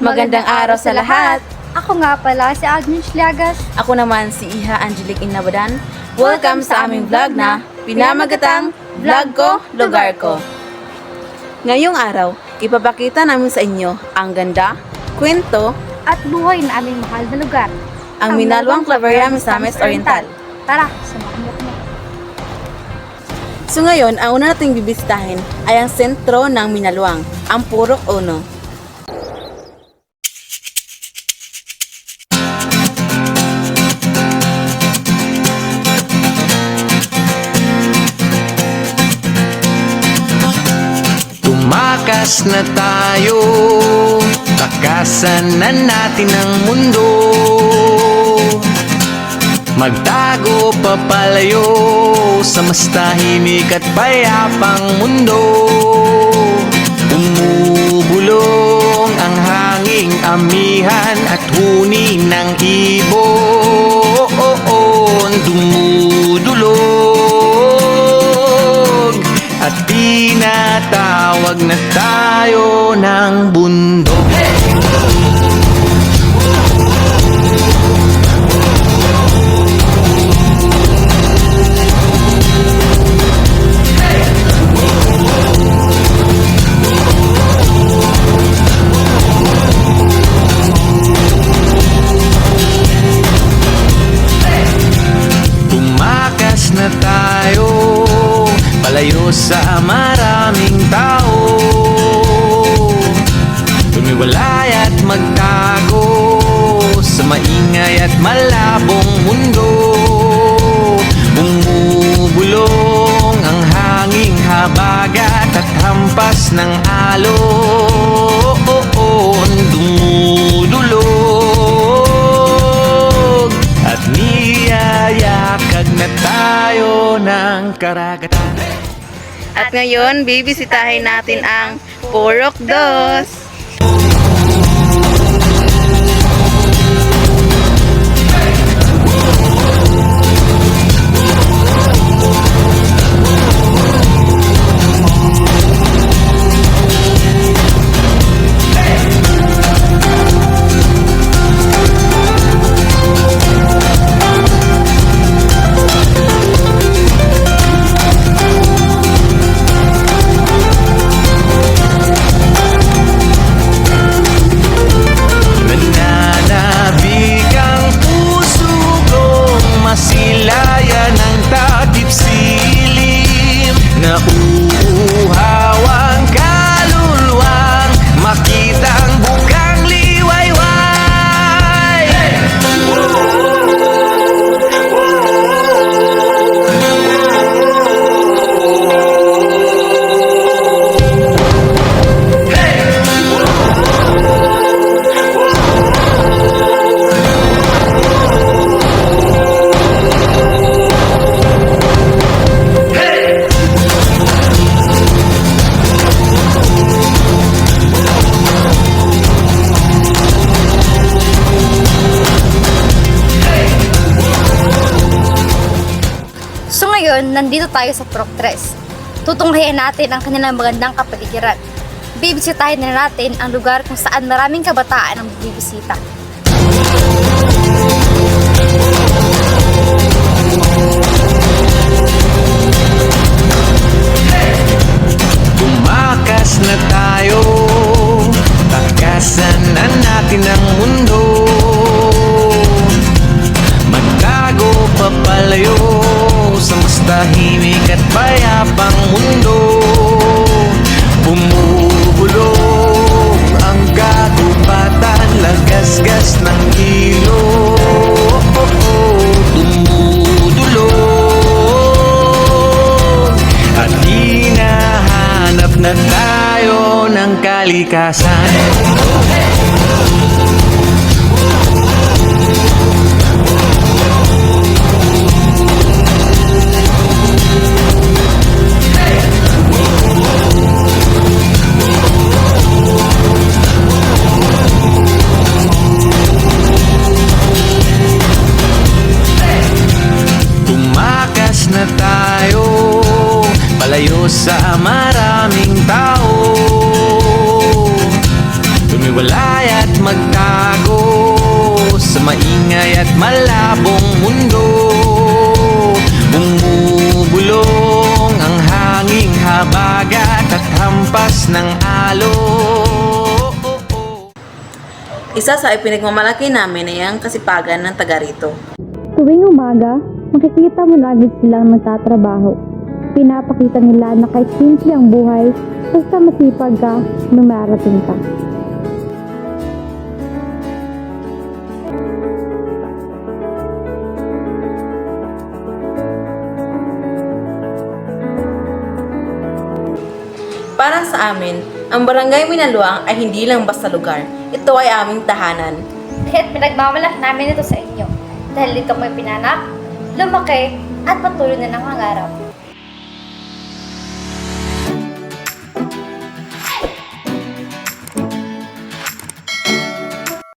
Magandang araw sa lahat. Ako nga pala si Agnes Liagas. Ako naman si Iha Angelique Inabadan. Welcome sa aming vlog na Pinamagatang Vlog Ko, Lugar Ko. Ngayong araw, ipapakita namin sa inyo ang ganda, kwento, At buhay na aming mahal na lugar. ang Minalwang Claveria Misamis Oriental. Tara, samahan mo. So ngayon, ang una nating bibisitahin ay ang sentro ng Minalwang, ang Purok Uno. Tumakas na tayo. Takasan na natin ang mundo. Magtago papalayo Sa mas tahimik at payapang mundo. Umubulong ang hanging amihan At huni ng ibon Dumudulog tinatawag na tayo ng bundok. Tumakas Palayo sa maraming tao. Tumiwalay at magtago Sa maingay at malabong mundo. Bumubulong ang hanging habagat At hampas ng alon Dumudulog At niyayakag na tayo ng karagatan At ngayon, bibisitahin natin ang Purok Dos. Ngayon, nandito tayo sa Proc 3. Tutunghayan natin ang kanilang magandang kapaligiran. Bibisitahin na natin ang lugar kung saan maraming kabataan ang bibisita. Tumakas na tayo Takasan na natin ang mundo Magtago papalayo Sa mas tahimik at payapang mundo. Bumubulong ang kagubatan Lagasgas ng ilog Dumudulog At hinahanap na tayo ng kalikasan. Tumakas sa maraming tao Tumiwalay at maingay at malabong mundo Bumubulong ang hanging habagat at hampas ng alon Isa sa ipinagmamalaki namin ay ang kasipagan ng taga rito. Tuwing umaga, makikita mo lagi silang nagtatrabaho. Pinapakita nila na kahit simple ang buhay, basta masipag ka, numarating ka. Para sa amin, ang Barangay Minaluang ay hindi lang basta lugar. Ito ay aming tahanan. Kaya't pinagmamalak namin ito sa inyo. Dahil dito may pinanak, lumaki, at patuloy na nangangarap.